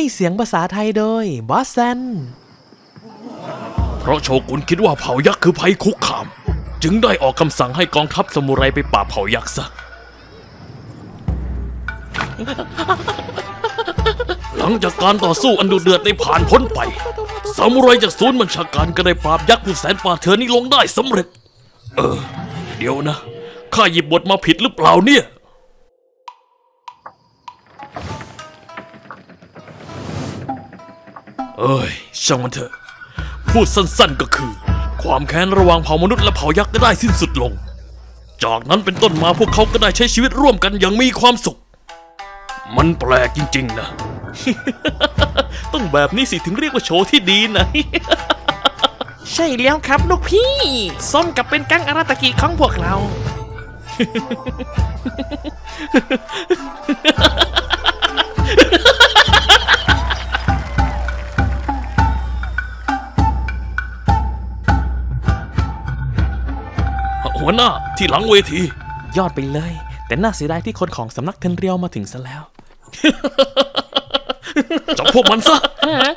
ให้เสียงภาษาไทยโดยบอสแซน เพราะโชกุนคิดว่าเผ่ายักษ์คือภัยคุกคาม จึงได้ออกคำสั่งให้กองทัพสมุไรไปปราบเผ่ายักษ์ซะ หลังจากการต่อสู้อันดุเดือดได้ผ่านพ้นไป สมุไรจากศูนย์บัญชาการก็ได้ปราบยักษ์ผู้แสนป่าเถื่อนนี้ลงได้สำเร็จ เออ เดี๋ยวนะ ข้าหยิบบทมาผิดหรือเปล่าเนี่ย เอ้ยช่างมันเถอะ พูดสั้นๆก็คือ ความแค้นระหว่างเผ่ามนุษย์และเผ่ายักษ์ก็ได้สิ้นสุดลง จากนั้นเป็นต้นมาพวกเขาก็ได้ใช้ชีวิตร่วมกันอย่างมีความสุข มันแปลกจริง ๆ นะ ต้องแบบนี้สิถึงเรียกว่าโชว์ที่ดีนะ ใช่แล้วครับลูกพี่ส้มกับเป็นกังอาราตะกิของพวกเรา หัวหน้าที่หลังเวที ยอดไปเลย แต่น่าเสียดายที่คนของสำนักเทนเรียวมาถึงซะแล้ว จับพวกมันซะฮะ